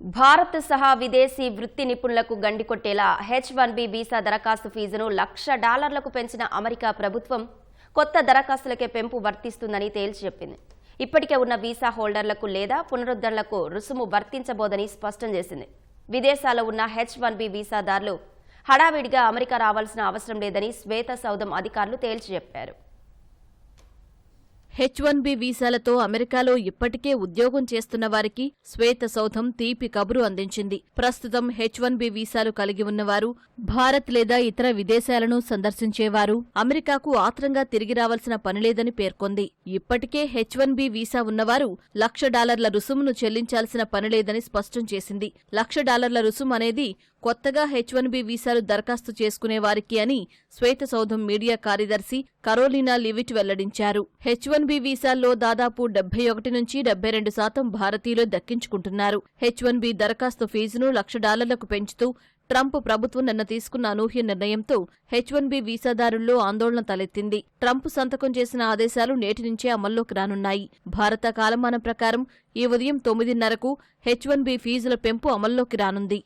భారత్ సహా విదేశీ వృత్తి నిపుణులకు గండికొట్టేలా హెచ్ వన్ బి వీసా దరఖాస్తు ఫీజును లక్ష డాలర్లకు పెంచిన అమెరికా ప్రభుత్వం కొత్త దరఖాస్తులకే పెంపు వర్తిస్తుందని తేల్చి చెప్పింది. ఇప్పటికే ఉన్న వీసా హోల్డర్లకు లేదా పునరుద్ధరణలకు రుసుము వర్తించబోదని స్పష్టం చేసింది. విదేశాల్లో ఉన్న హెచ్ వన్ బి వీసాదారులు హడావిడిగా అమెరికా రావాల్సిన అవసరం లేదని శ్వేత సౌదం అధికారులు తేల్చి చెప్పారు. హెచ్ వన్ బి వీసాలతో అమెరికాలో ఇప్పటికే ఉద్యోగం చేస్తున్న వారికి శ్వేత సౌధం తీపి కబురు అందించింది. ప్రస్తుతం హెచ్ వన్ బి వీసాలు కలిగి ఉన్నవారు భారత్ లేదా ఇతర విదేశాలను సందర్శించేవారు అమెరికాకు ఆత్రంగా తిరిగి రావాల్సిన పనిలేదని పేర్కొంది. ఇప్పటికే హెచ్ వన్ బి వీసా ఉన్నవారు లక్ష డాలర్ల రుసుమును చెల్లించాల్సిన పనిలేదని స్పష్టం చేసింది. లక్ష డాలర్ల రుసుము అనేది కొత్తగా హెచ్ వన్ బి వీసాలు దరఖాస్తు చేసుకునే వారికి అని శ్వేత సౌధం మీడియా కార్యదర్శి కరోలినా లివిట్ వెల్లడించారు. హెచ్ వన్ బి వీసాల్లో దాదాపు డెబ్బై ఒకటి నుంచి డెబ్బై రెండు శాతం భారతీయులు దక్కించుకుంటున్నారు. హెచ్ వన్ బి దరఖాస్తు ఫీజును లక్ష డాలర్లకు పెంచుతూ ట్రంప్ ప్రభుత్వం నిన్న తీసుకున్న అనూహ్య నిర్ణయంతో హెచ్ వన్ బి వీసాదారుల్లో ఆందోళన తలెత్తింది. ట్రంప్ సంతకం చేసిన ఆదేశాలు నేటి నుంచే అమల్లోకి రానున్నాయి. భారత కాలమానం ప్రకారం ఈ ఉదయం తొమ్మిదిన్నరకు హెచ్ వన్ బి ఫీజుల పెంపు అమల్లోకి రానుంది.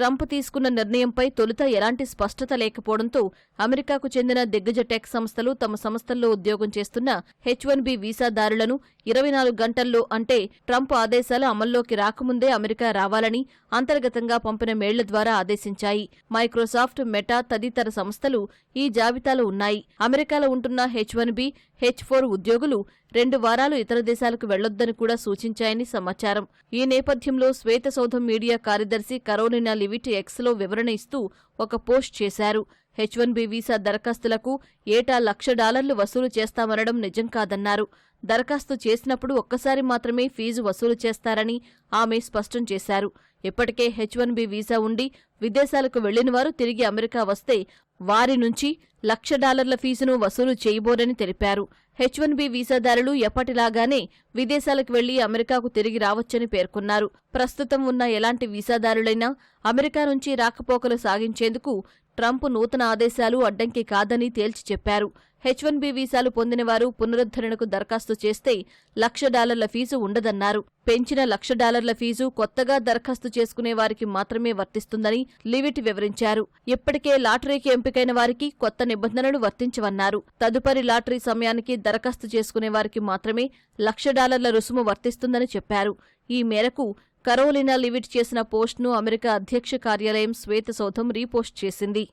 ట్రంప్ తీసుకున్న నిర్ణయంపై తొలుత ఎలాంటి స్పష్టత లేకపోవడంతో అమెరికాకు చెందిన దిగ్గజ టెక్ సంస్థలు తమ సంస్థల్లో ఉద్యోగం చేస్తున్న హెచ్ వన్ బి వీసాదారులను ఇరవై నాలుగు గంటల్లో అంటే ట్రంప్ ఆదేశాలు అమల్లోకి రాకముందే అమెరికా రావాలని అంతర్గతంగా పంపిన మెయిళ్ళ ద్వారా ఆదేశించాయి. మైక్రోసాఫ్ట్ మెటా తదితర సంస్థలు ఈ జాబితాలో ఉన్నాయి. అమెరికాలో ఉంటున్న H one B H four ఉద్యోగులు రెండు వారాలు ఇతర దేశాలకు వెళ్ళొద్దని కూడా సూచించాయని సమాచారం. ఈ నేపథ్యంలో శ్వేత సౌధం మీడియా కార్యదర్శి కరోలినా లివిట్ ఎక్స్లో వివరణ ఇస్తూ ఒక పోస్ట్ చేశారు. హెచ్ వన్ బి వీసా దరఖాస్తులకు ఏటా లక్ష డాలర్లు వసూలు చేస్తామనడం నిజం కాదన్నారు. దరఖాస్తు చేసినప్పుడు ఒక్కసారి మాత్రమే ఫీజు వసూలు చేస్తారని ఆమె స్పష్టం చేశారు. ఇప్పటికే హెచ్ వన్ బి వీసా ఉండి విదేశాలకు వెళ్ళిన వారు తిరిగి అమెరికా వస్తే వారి నుంచి లక్ష డాలర్ల ఫీజును వసూలు చేయబోరని తెలిపారు. హెచ్ వన్ బి వీసాదారులు ఎప్పటిలాగానే విదేశాలకు వెళ్ళి అమెరికాకు తిరిగి రావచ్చని పేర్కొన్నారు. ప్రస్తుతం ఉన్న ఎలాంటి వీసాదారులైనా అమెరికా నుంచి రాకపోకలు సాగించేందుకు ట్రంప్ నూతన ఆదేశాలు అడ్డంకి కాదని తేల్చి చెప్పారు. హెచ్ వన్ బి వీసాలు పొందినవారు పునరుద్ధరణకు దరఖాస్తు చేస్తే లక్ష డాలర్ల ఫీజు ఉండదన్నారు. పెంచిన లక్ష డాలర్ల ఫీజు కొత్తగా దరఖాస్తు చేసుకునే వారికి మాత్రమే వర్తిస్తుందని లివిట్ వివరించారు. ఇప్పటికే లాటరీకి ఎంపికైన వారికి కొత్త నిబంధనలు వర్తించవన్నారు. తదుపరి లాటరీ సమయానికి దరఖాస్తు చేసుకునే వారికి మాత్రమే లక్ష డాలర్ల రుసుము వర్తిస్తుందని చెప్పారు. ఈ మేరకు కరోలినా లివిట్ చేసిన పోస్ట్ను అమెరికా అధ్యక్ష కార్యాలయం శ్వేతసౌధం రీపోస్ట్ చేసింది.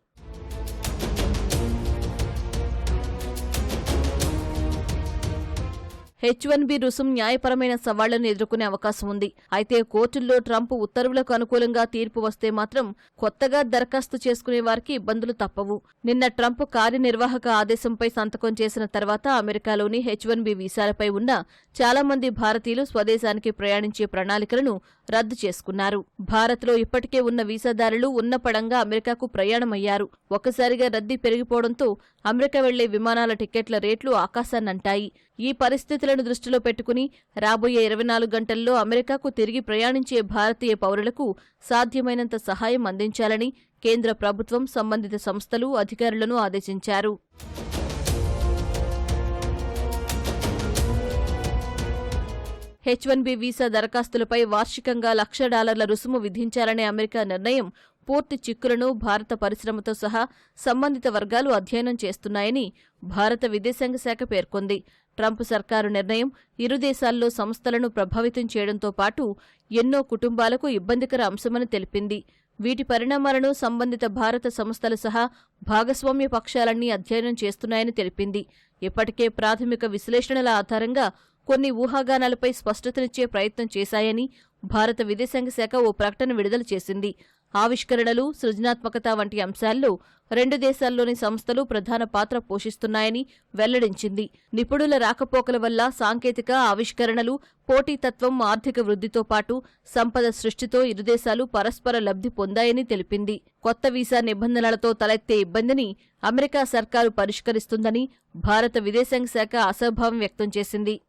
హెచ్ వన్ బి రుసుం న్యాయపరమైన సవాళ్ళను ఎదుర్కొనే అవకాశం ఉంది. అయితే కోర్టుల్లో ట్రంప్ ఉత్తర్వులకు అనుకూలంగా తీర్పు వస్తే మాత్రం కొత్తగా దరఖాస్తు చేసుకునే వారికి ఇబ్బందులు తప్పవు. నిన్న ట్రంప్ కార్యనిర్వాహక ఆదేశంపై సంతకం చేసిన తర్వాత అమెరికాలోని హెచ్ వన్ బి వీసాలపై ఉన్న చాలా మంది భారతీయులు స్వదేశానికి ప్రయాణించే ప్రణాళికలను రద్దు చేసుకున్నారు. భారత్లో ఇప్పటికే ఉన్న వీసాదారులు ఉన్న పడంగా అమెరికాకు ప్రయాణమయ్యారు. ఒక్కసారిగా రద్దీ పెరిగిపోవడంతో అమెరికా వెళ్ళే విమానాల టిక్కెట్ల రేట్లు ఆకాశాన్నంటాయి. ఈ పరిస్థితి పరిస్థితులను దృష్టిలో పెట్టుకుని రాబోయే ఇరవై నాలుగు గంటల్లో అమెరికాకు తిరిగి ప్రయాణించే భారతీయ పౌరులకు సాధ్యమైనంత సహాయం అందించాలని కేంద్ర ప్రభుత్వం సంబంధిత సంస్థలు అధికారులను ఆదేశించారు. హెచ్ వన్ బి వీసా దరఖాస్తులపై వార్షికంగా లక్ష డాలర్ల రుసుము విధించాలనే అమెరికా నిర్ణయం పూర్తి చిక్కులను భారత పరిశ్రమతో సహా సంబంధిత వర్గాలు అధ్యయనం చేస్తున్నాయని భారత విదేశాంగ శాఖ పేర్కొంది. ట్రంప్ సర్కారు నిర్ణయం ఇరు దేశాల్లో సంస్థలను ప్రభావితం చేయడంతో పాటు ఎన్నో కుటుంబాలకు ఇబ్బందికర అంశమని తెలిపింది. వీటి పరిణామాలను సంబంధిత భారత సంస్థలు సహా భాగస్వామ్య పక్షాలన్నీ అధ్యయనం చేస్తున్నాయని తెలిపింది. ఇప్పటికే ప్రాథమిక విశ్లేషణల ఆధారంగా కొన్ని ఊహాగానాలపై స్పష్టతనిచ్చే ప్రయత్నం చేశాయని భారత విదేశాంగ శాఖ ఓ ప్రకటన విడుదల చేసింది. ఆవిష్కరణలు సృజనాత్మకత వంటి అంశాల్లో రెండు దేశాల్లోని సంస్థలు ప్రధాన పాత్ర పోషిస్తున్నాయని వెల్లడించింది. నిపుణుల రాకపోకల వల్ల సాంకేతిక ఆవిష్కరణలు పోటీతత్వం ఆర్థిక వృద్ధితో పాటు సంపద సృష్టితో ఇరు దేశాలు పరస్పర లబ్ధి పొందాయని తెలిపింది. కొత్త వీసా నిబంధనలతో తలెత్తే ఇబ్బందిని అమెరికా సర్కారు పరిష్కరిస్తుందని భారత విదేశాంగ శాఖ అసభావం వ్యక్తం చేసింది.